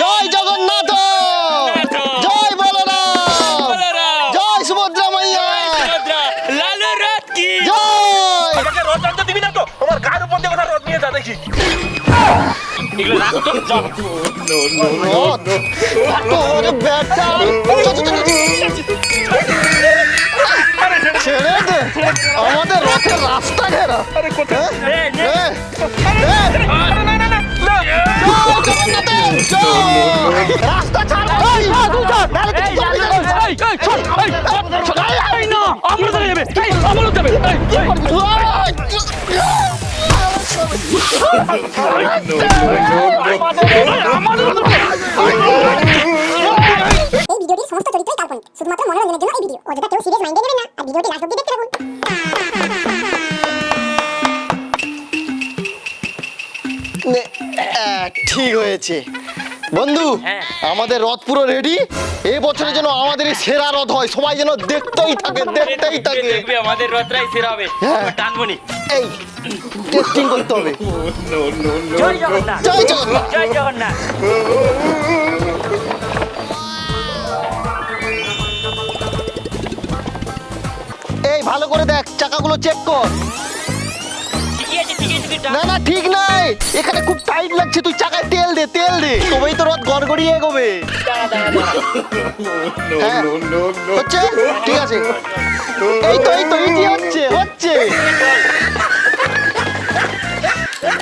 জয় জগন্নাথ! জয় বলরাম। জয় সুভদ্রা মাইয়া! লালু রথ কি? জয়! আমাকে রথ টানতে দিবি না তো? আমার গায়ের উপর দিয়ে কথা রথ নিয়ে যা দেখি। ছেড়ে দে। আমাদের রথের রাস্তা ঘেরা। রাস্তা এই, ভিডিওটির সমস্ত চরিত্রই কাল্পনিক শুধুমাত্র মনোরঞ্জনের জন্য এই ভিডিও অযথা কেউ সিরিয়াস মাইন্ডে নেবেন না আর ভিডিওটি লাস্ট অব্দি দেখতে থাকুন ঠিক হয়েছে। বন্ধু হ্যাঁ। আমাদের রথ পুরো রেডি এই বছরের জন্য আমাদের এই সেরা রথ হয়। সবাই যেন দেখতেই থাকে দেখতেই থাকে। দেখবি আমাদের রথরাই সেরা হবে। হ্যাঁ। টানবনি এই টেস্টিং করতে হবে। জয় জগন্নাথ। জয় জগন্নাথ। জয় জগন্নাথ। এই ভালো করে দেখ চাকাগুলো চেক কর। না না ঠিক নাই। এখানে খুব টাইট লাগছে তুই চাকায় তেল দে তেল দে। তবেই তো রথ গড়গড়িয়ে এগোবে। হ্যাঁ। হচ্ছে? ঠিক আছে। এই তো এই তো ইজি হচ্ছে হচ্ছে।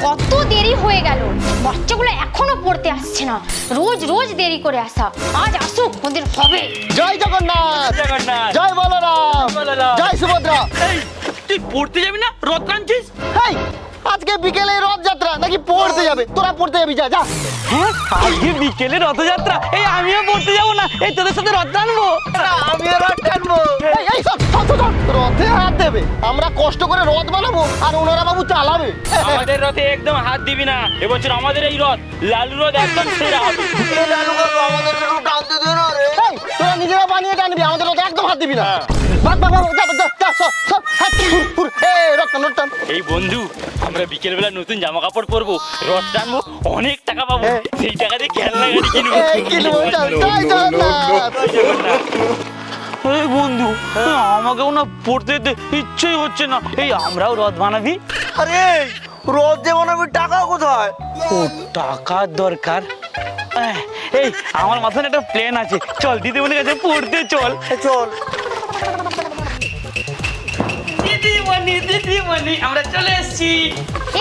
কত দেরি হয়ে গেল? বাচ্চাগুলো এখনও পড়তে আসছে না। রোজ রোজ দেরি করে আসা। আজ আসুক ওদের হবে। জয় জগন্নাথ। জগন্নাথ। জয় বলরাম। বলরাম। জয় সুভদ্রা। এই তুই পড়তে যাবি না? রথ টানছিস? এই আজকে বিকেলে রথযাত্রা নাকি পড়তে যাবে? তোরা পড়তে যাবি যা যা। হ্যাঁ আজকে বিকেলে রথযাত্রা? এই আমিও পড়তে যাব না এই তোদের সাথে রথ টানবো? আমিও রথ টানবো। এই এই সব সব সব, সব। রথে হাত দেবে। আমরা কষ্ট করে রথ বানাবো আর ওনারা বাবু চালাবে। আমাদের রথে একদম হাত দিবি না এবছর আমাদের এই রথ লালু রথ একদম সেরা হবে। বানিয়ে টানবি আমাদের রথে একদম হাত না ভাগ ভাগ ভাগ যা যা যা সব সব হাত ফুর ফুর এই বন্ধু আমরা বিকেল বেলা নতুন জামা কাপড় পরবো রথ টানবো অনেক টাকা পাবো হ্যাঁ। সেই টাকা দিয়ে খেলনা গাড়ি কিনবো। এই বন্ধু আমাকেও না পড়তে ইচ্ছেই হচ্ছে না। এই আমরাও রথ বানাবি? আরে রথ যে বানাবি টাকা কোথায়? ও টাকার দরকার। এই আমার মাথায় একটা প্ল্যান আছে। চল দিদিমণির কাছে পড়তে চল। চল। দিদিমণি দিদিমণি আমরা চলে এসেছি।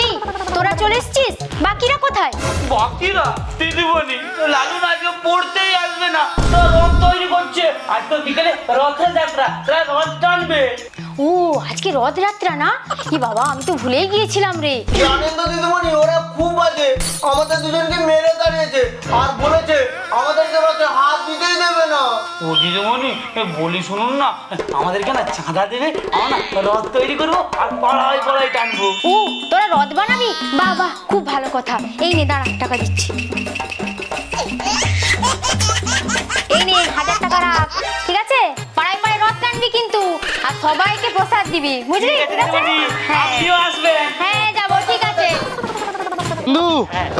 এই তোরা চলে এসছিস? বাকিরা কোথায়? বাকিরা দিদিমণি লালু আজকে পড়তেই আসবে না। তো রথ তৈরি করছে। আজ তো বিকেলে রথের যাত্রা তারা রথ টানবে। আজকে রথযাত্রা না? কি বাবা আমি তো ভুলেই গিয়েছিলাম রে। জানেন তো দিদিমণি ওরা খুব বাজে। আমাদের দুজনকে মেরে দাঁড়িয়েছে আর বলেছে আমাদেরকে রথে হাত দিতেই দেবে না। ও দিদিমণি বলি শুনুন না আমাদেরকে না চাঁদা দেবে আমরা না রথ তৈরি করব আর পাড়ায় পাড়ায় টানবো। ও তোরা রথ বানাবি? বাহ বাহ খুব ভালো কথা। এই নে দাঁড়া টাকা দিচ্ছি। এই নে হাজার টাকা রাখ। ঠিক আছে? সবাইকে প্রসাদ দিবি বুঝলি? ঠিক আছে হ্যাঁ। আপনিও আসবেন। হ্যাঁ যাব ঠিক আছে। বন্ধু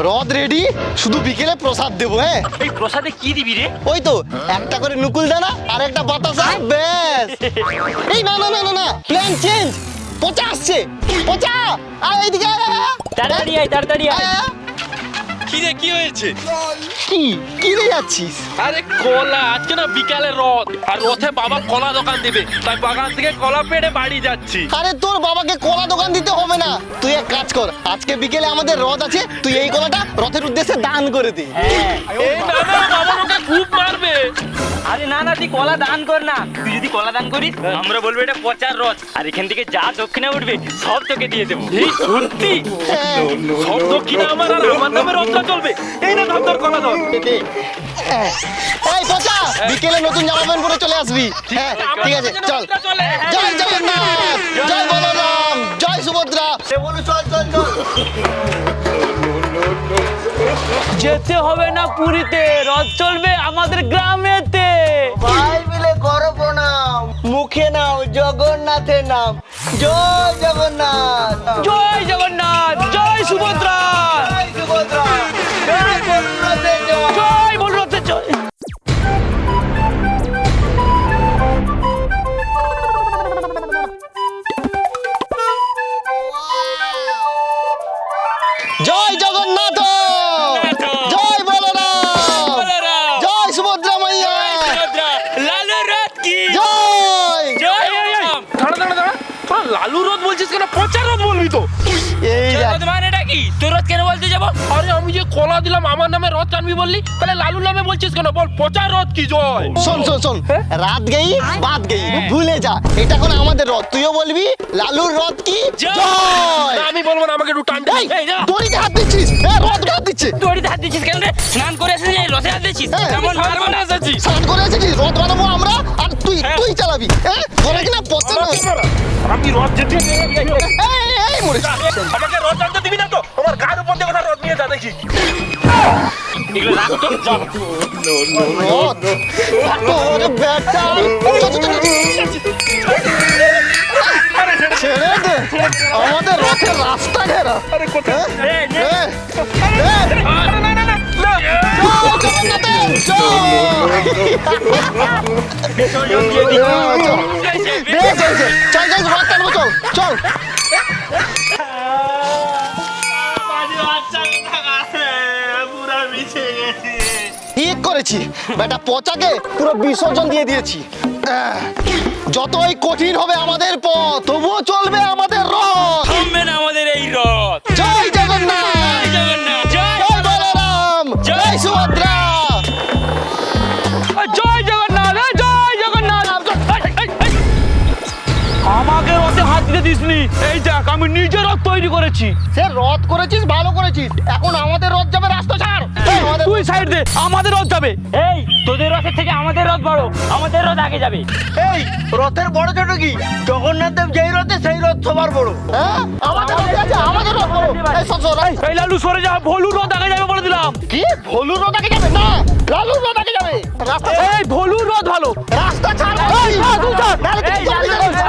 রথ রেডি শুধু বিকেলে প্রসাদ দেবো হ্যাঁ? এই প্রসাদে কি দিবি রে? ওই তো একটা করে নুকুল দানা আর একটা বাতাসা ব্যাস। এই না না না না না প্ল্যান চেঞ্জ পচা আসছে পচা। আয় এইদিকে আয়। তাড়াতাড়ি আয় তাড়াতাড়ি আয়। কি রে কি হয়েছে? কি কি রে যাচ্ছিস আরে কলা আজকে না বিকালে রথ। আর রথে বাবা কলা দোকান দিবে। তাই বাগান থেকে কলা পেড়ে বাড়ি যাচ্ছি। আরে তোর বাবাকে কলা দোকান দিতে হবে না। তুই এক কাজ কর আজকে বিকেলে আমাদের রথ আছে তুই এই কলাটা রথের উদ্দেশ্যে দান করে দে। এই না না বাবা ওকে খুব মারবে। আরে না না তুই কলা দান কর না। তুই যদি কলা দান করিস আমরা বলব এটা পচার রথ। আর এখান থেকে যা দক্ষিণে উঠবে সব তোকে দিয়ে দেবো। সত্যি? হ্যাঁ, সব দক্ষিণা আমার আর আমার নামে রথটা চলবে এই না ধর ধর কলা ধর। হ্যাঁ। এই পচা বিকেলে নতুন জামা প্যান্ট পরে চলে আসবি। হ্যাঁ ঠিক আছে চল। জয় জগন্নাথ! জয় বলরাম! জয় সুভদ্রা! বলে চল চল চল। যেতে হবে না পুরীতে রথ চলবে আমাদের গ্রামেতে। ভাই মিলে করো প্রণাম। মুখে নাও জগন্নাথের নাম। জয় জগন্নাথ। জয় জগন্নাথ! বলছিস কেন? বলবি তো। এই রথ মানেটা কি? তোর রথ কেন বলতে যাব? আরে আমি যে কলা দিলাম আমার নামে রথ টানবি বললি? তাহলে লালুর নামে বলছিস কেন? বল পচার রথ কি জয়? শোন শোন শোন। হ্যাঁ? রাত গেই বাদ গেই হ্যাঁ। ভুলে যা। এটা কোন আমাদের রথ। তুইও বলবি লালুর রথ কি? জয়! আমি বলব না আমাকে একটু টান দড়িতে হাত দিচ্ছিস। রথ দিচ্ছে। দড়িতে হাত দিচ্ছিস কেন রে? স্নান করে এসেছিস এই রথে হাত দিচ্ছিস? হ্যাঁ, কেমন সার মারবো না স্নান করে এসেছিস রথ বানাবো আমরা আর তুই তুই চালাবি হ্যাঁ তোরা কিনা পচা না আমি রথ যেতে এই এই মরে আমাকে রথ টানতে দিবি না তো? আমার গায়ের উপর দিয়ে কথা রথ নিয়ে যা দেখি। এগুলো রাখ তো যা। চল। ছেড়ে দে। আমাদের রথের রাস্তা ঘেরা। আরে কোথায়? চল। করেছি। বেটা পচাকে পুরো বিসর্জন দিয়ে দিয়েছি। যতই কঠিন হবে আমাদের পথ, তবুও চলবে আমাদের রথ। থামবে না আমাদের এই রথ। দিসনি। এই দেখ আমি নিজে রথ তৈরি করেছি। সে রথ করেছিস ভালো করেছিস। এখন আমাদের রথ যাবে রাস্তা ছাড়। তুই সাইড দে আমাদের রথ যাবে। এই তোদের রথের থেকে আমাদের রথ বড় আমাদের রথ আগে যাবে। এই রথের বড় ছোট কি? জগন্নাথ দেব যেই রথে সেই রথ সবার বড়। হ্যাঁ? আমাদের রথ আছে আমাদের রথ বড়। এই লালু সরে যা ভলু রথ আগে যাবে বলে দিলাম। কি? ভলু রথ আগে যাবে? না লালু রথ আগে যাবে। রাস্তা এই ভলু রথ ভালো। রাস্তা ছাড়। এই, তুই ছাড়। নাহলে তুই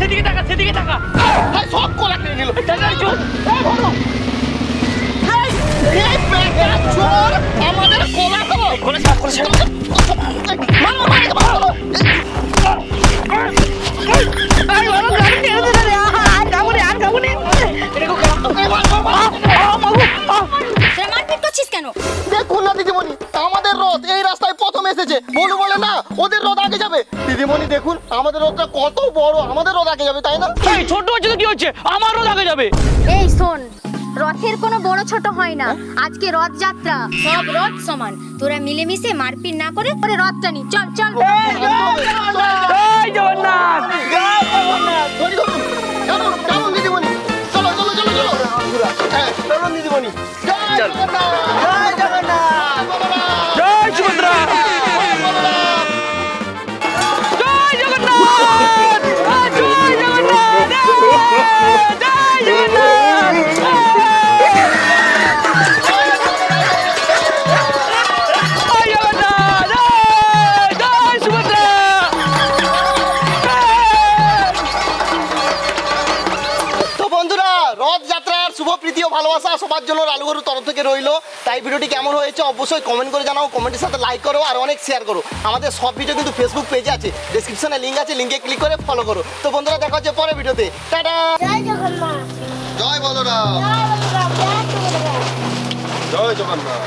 সেদিকে তাকা, সেদিকে তাকা। এই সব কোলা খেয়ে নিল আমাদের কোলা খাব এসেছে বলু বলে না ওদের রথ আগে যাবে। দিদিমণি দেখুন আমাদের রথটা কত বড় আমাদের রথ আগে যাবে তাই না? এই, ছোট হচ্ছে তো কি হচ্ছে? আমার রথ আগে যাবে। এই শোন রথের কোনো বড় ছোট হয় না। আজকে রথ যাত্রা। সব রথ সমান। তোরা মিলেমিশে মারপিট না করে পরে রথ টানি চল চল। জগন্নাথ! চলো চলো চলো চলো। হ্যাঁ চলুন দিদিমণি। জয় জগন্নাথ! জয় জগন্নাথ! যাত্রার শুভ প্রীতি ও ভালোবাসা সবার জন্য লালুগরুর তরফ থেকে রইল। তাই ভিডিওটি কেমন হয়েছে অবশ্যই কমেন্ট করে জানাও কমেন্টের সাথে লাইক করো আর অনেক শেয়ার করো। আমাদের সব ভিডিও কিন্তু ফেসবুক পেজে আছে ডিসক্রিপশনে লিঙ্ক আছে লিঙ্কে ক্লিক করে ফলো করো। তো বন্ধুরা দেখা হচ্ছে পরের ভিডিওতে টাটা! জয় জগন্নাথ। জয় বলরাম। জয় বলরাম জয় জগন্নাথ।